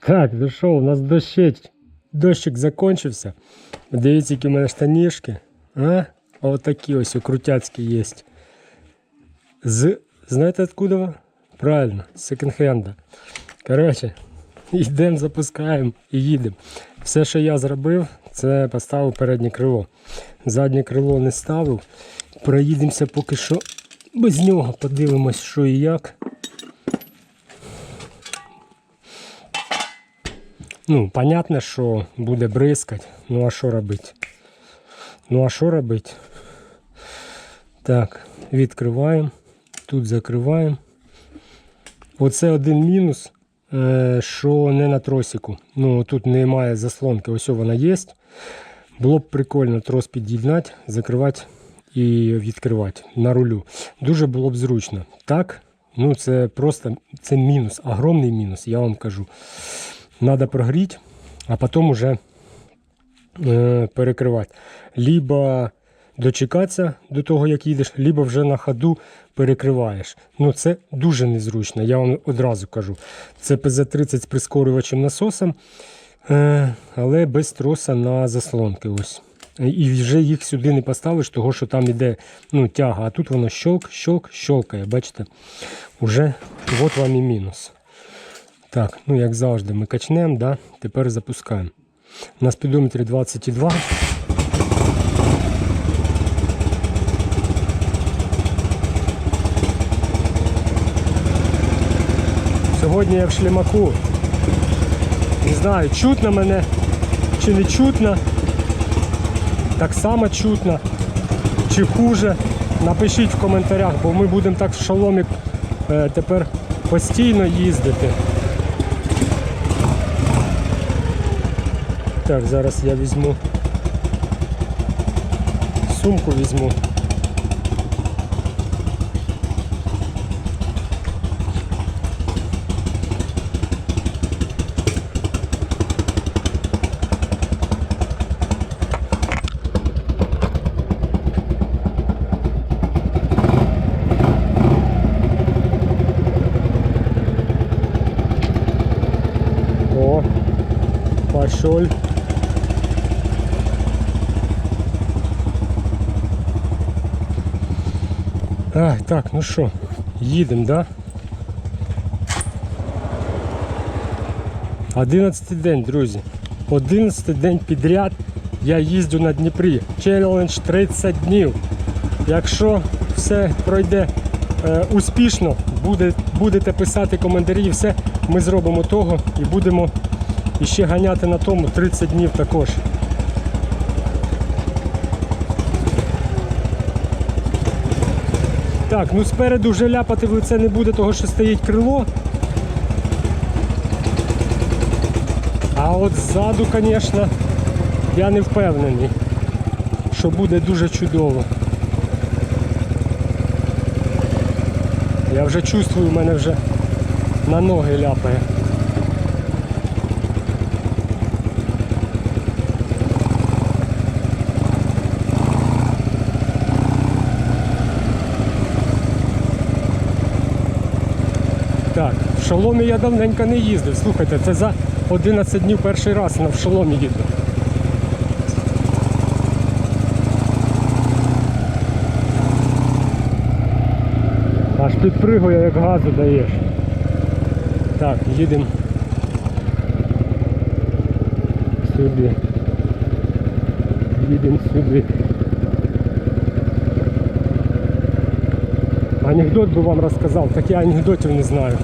Так, що, у нас дощить. Дощик закончився. Дивіться, які в мене штанішки. А? Отакі ось у крутяцькі є. З. Знаєте откуда? Правильно, з секонд-хенда. Коротше, йдемо, запускаємо і їдемо. Все, що я зробив, це поставив переднє крило. Заднє крило не ставив. Проїдемося поки що без нього. Подивимось, що і як. Ну, понятно, що буде бризкати. Ну а що робити? Ну а що робити? Так, відкриваємо. Тут закриваємо. Оце один мінус, е, що не на тросику. Ну, тут немає заслонки, ось вона є. Було б прикольно трос під'єднати, закривати і відкривати на рулю. Дуже було б зручно. Так, ну це просто це мінус, огромний мінус, я вам кажу. Надо прогріти, а потім уже е, перекривати. Либо дочекатися до того, як їдеш, либо вже на ходу перекриваєш. Ну це дуже незручно, я вам одразу кажу. Це ПЗ-30 з прискорювачем насосом, е, але без троса на заслонки. ось. І вже їх сюди не поставиш, того що там іде ну, тяга, а тут воно щолк, щолк, щолкає. Бачите? Уже от вам і мінус. Так, ну як завжди, ми качнемо, да? тепер запускаємо. На спідометрі 22. Сьогодні я в шлімаку. Не знаю, чутно мене чи не чутно. Так само чутно чи хуже. Напишіть в коментарях, бо ми будемо так в шоломі е, тепер постійно їздити. Так, зараз я візьму сумку візьму. О, пошел. Ай, так, ну що, їдемо, да? Одинадцятий день, друзі. Одинадцятий день підряд я їздю на Дніпрі. Челендж 30 днів. Якщо все пройде е, успішно, буде, будете писати коментарі, і все, ми зробимо того і будемо іще ганяти на тому 30 днів також. Так, ну спереду вже ляпати в лице не буде, того що стоїть крило. А от ззаду, звісно, я не впевнений, що буде дуже чудово. Я вже чувствую, в мене вже на ноги ляпає. Так, в шоломі я давненько не їздив. Слухайте, це за 11 днів перший раз на в шоломі їду. Аж підпригує, як газу даєш. Так, їдемо сюди. Їдемо сюди. Анекдот би вам розказав, так я анекдотів не знаю.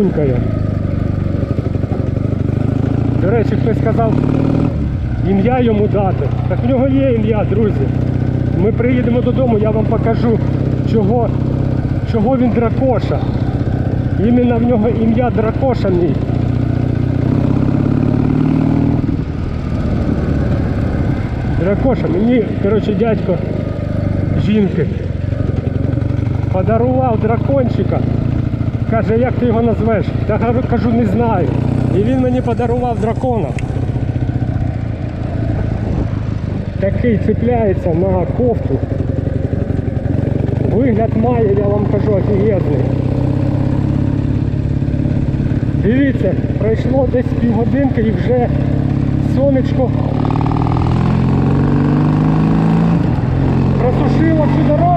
А. До речі, хтось сказав ім'я йому дати. Так в нього є ім'я, друзі. Ми приїдемо додому, я вам покажу, чого, чого він дракоша. Іменно в нього ім'я дракоша мій. Дракоша, мені, коротше, дядько жінки подарував дракончика. Каже, як ти його назвеш? Кажу- кажу, не знаю. І він мені подарував дракона. Такий цепляється на кофту. Вигляд має, я вам кажу, офігезний. Дивіться, пройшло десь півгодинки і вже сонечко просушило всю дорогу.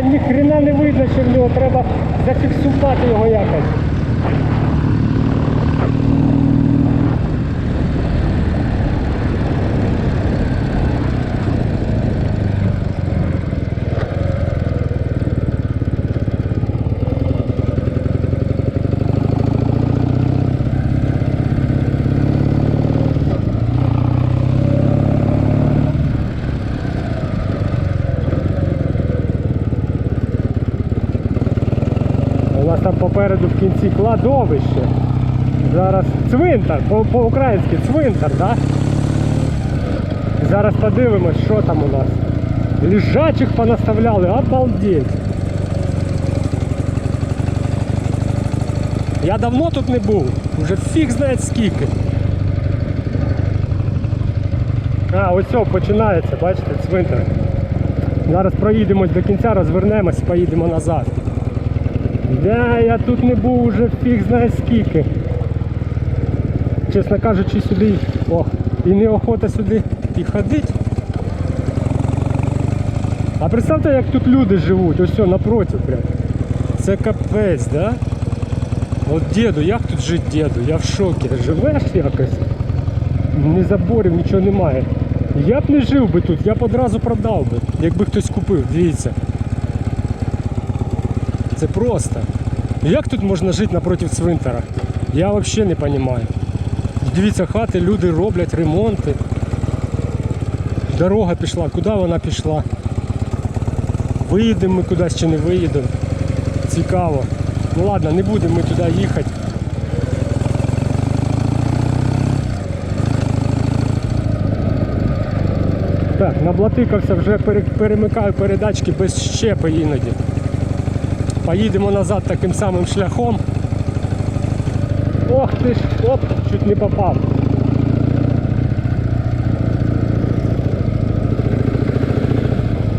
Ні хрена не видно, що в нього треба зафіксувати його якось. У нас там попереду в кінці кладовище. Зараз цвинтар, по- по-українськи цвинтар, так? Да? Зараз подивимось, що там у нас. Лежачих понаставляли, обалдеть. Я давно тут не був, вже фіг знає скільки. А, ось починається, бачите, цвинтар. Зараз проїдемось до кінця, розвернемось, поїдемо назад. Да, я тут не був уже фіг знає скільки. Чесно кажучи, сюди. О, і неохота сюди і ходить. А представте, як тут люди живуть, ось напротив прям. Це капець, да? От діду, як тут жить діду? Я в шокі. Живеш якось? Ні заборів, нічого немає. Я б не жив би тут, я б одразу продав би, якби хтось купив, дивіться. Це просто. Як тут можна жити напроти цвинтара? Я взагалі не розумію. Дивіться, хати, люди роблять ремонти. Дорога пішла, куди вона пішла? Виїдемо ми кудись чи не виїдемо. Цікаво. Ну ладно, не будемо ми туди їхати. Так, наблатикався, вже перемикаю передачки без щепи іноді. Поїдемо назад таким самим шляхом. Ох ти ж, оп, чуть не попав.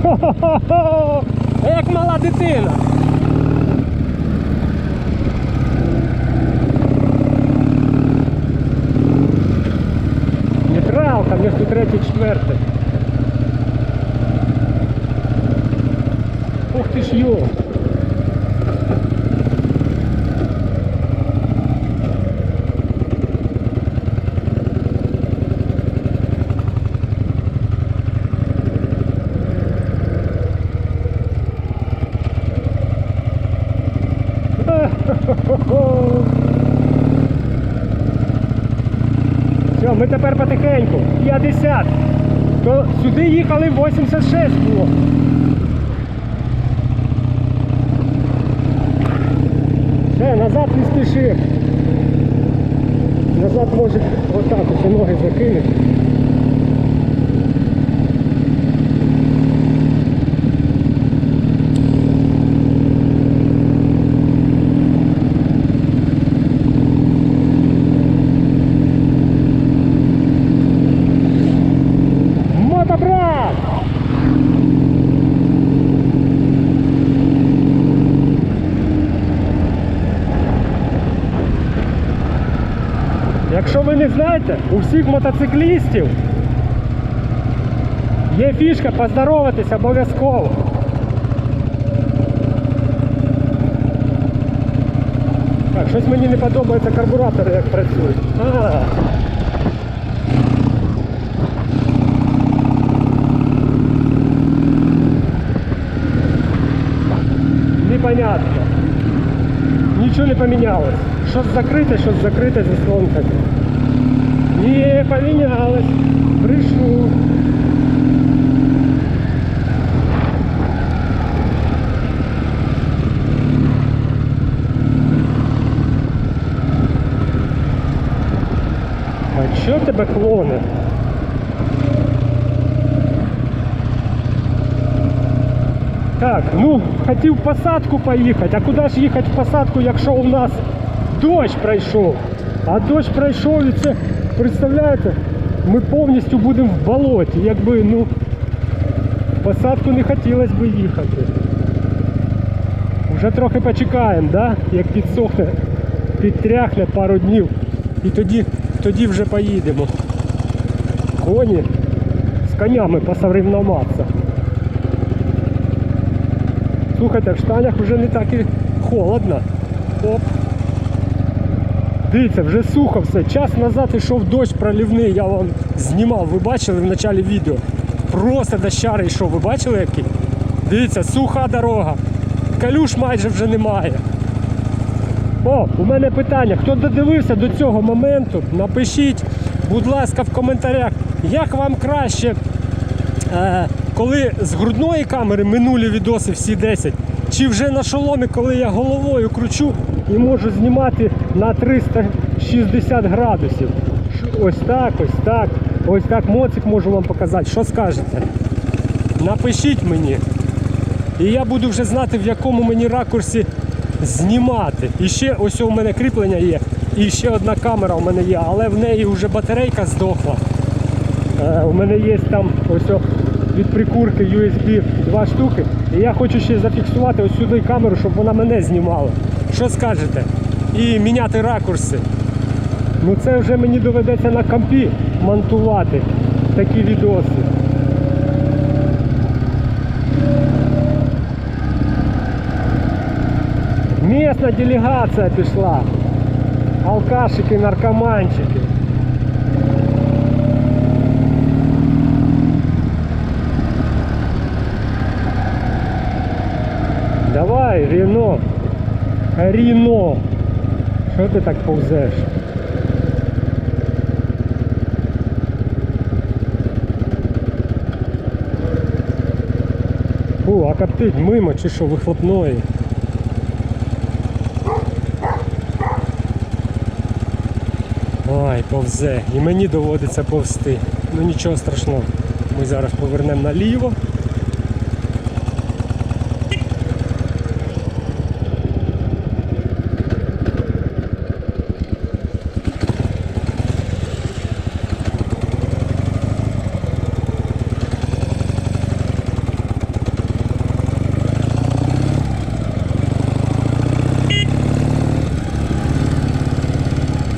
Хо-хо-хо! Як мала дитина. Нейтралка між третій і четвертий. Ух ти ж йо! Все, ми тепер потихеньку. 50. То сюди їхали 86 було. Все, назад не спіши. Назад може отак ось ноги закинути. ви не знаєте, знаєте, у всіх мотоциклістів є фішка поздороватися обов'язково. Так, щось мені не подобається карбуратори, як працюють. А. Непонятно. Нічого не помінялось. Щось закрите, щось закрите заслонками. Не помінялось. Прийшов. А що тебе клоне? Так, ну хотів посадку поїхати, а куди ж їхати в посадку, якщо у нас дощ пройшов? А дощ пройшов і це, представляєте, ми повністю будемо в болоті. Якби, ну, посадку не хотілося б їхати. Вже трохи почекаємо, да? як підсохне, підтряхне пару днів. І тоді, тоді вже поїдемо. Коні з конями посоревноватися. Слухайте, в штанях вже не так і холодно. Оп. Дивіться, вже сухо все. Час назад йшов дощ проливний, я вам знімав, ви бачили в початку відео. Просто дощари йшов, ви бачили який? Дивіться, суха дорога. Калюш майже вже немає. О, у мене питання. Хто додивився до цього моменту, напишіть, будь ласка, в коментарях, як вам краще, е, коли з грудної камери минулі відоси всі 10, чи вже на шоломі, коли я головою кручу і можу знімати на 360 градусів. Ось так, ось так. Ось так моцик можу вам показати. Що скажете? Напишіть мені. І я буду вже знати, в якому мені ракурсі знімати. І ще ось у мене кріплення є. І ще одна камера у мене є, але в неї вже батарейка здохла. Е, у мене є там ось від прикурки USB два штуки. І я хочу ще зафіксувати ось сюди камеру, щоб вона мене знімала. Що скажете? І міняти ракурси. Ну це вже мені доведеться на компі монтувати такі відоси. Местная делегация пішла. Алкашики, наркоманчики. Давай, Ріно. Ріно. Що ти так повзеш? Фу, а коптить мимо чи що вихлопної? Ой, повзе. І мені доводиться повзти. Ну нічого страшного. Ми зараз повернемо наліво.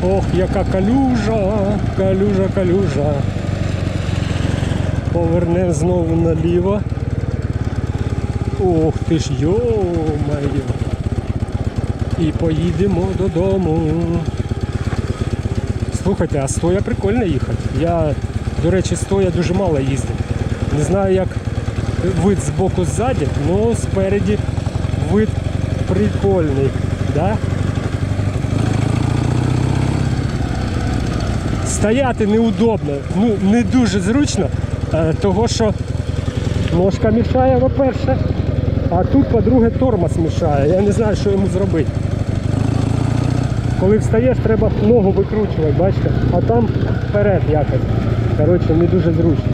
Ох, яка калюжа, калюжа, калюжа. Повернемо знову наліво. Ох ти ж йо-моє. І поїдемо додому. Слухайте, а стоя прикольно їхати. Я, до речі, стоя дуже мало їздив. Не знаю, як вид з боку ззаді, але спереді вид прикольний. Да? Стояти неудобно, ну не дуже зручно, е, того що ножка мішає, по-перше, а тут, по-друге, тормоз мішає. Я не знаю, що йому зробити. Коли встаєш, треба ногу викручувати, бачите, а там вперед якось. Коротше, не дуже зручно.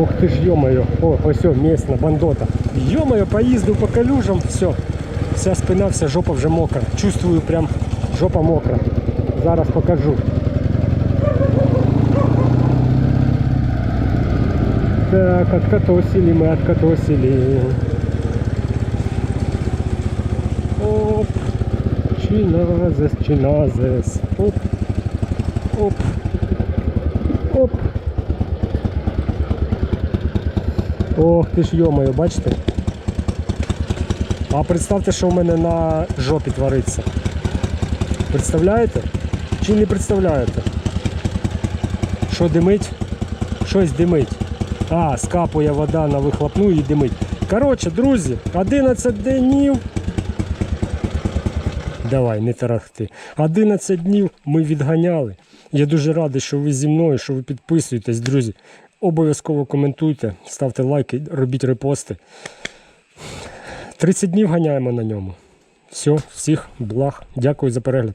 Ох ти ж йомаю, о, ось о, місна бандота. Йомаю, поїздив по калюжам, все. Вся спина, вся жопа вже мокра. Чувствую прям жопа мокра. Зараз покажу. Так, откатосили мы, откатосили. Оп. чиназес, чиназес. Оп. Оп. Оп. Ох ти ж йомаю, бачите? А представте, що в мене на жопі твориться. Представляєте? Чи не представляєте? Що димить? Щось димить. А, скапує вода на вихлопну і димить. Коротше, друзі, 11 днів. Давай, не тарахти. 11 днів ми відганяли. Я дуже радий, що ви зі мною, що ви підписуєтесь, друзі. Обов'язково коментуйте, ставте лайки, робіть репости. 30 днів ганяємо на ньому. Все, всіх благ. Дякую за перегляд.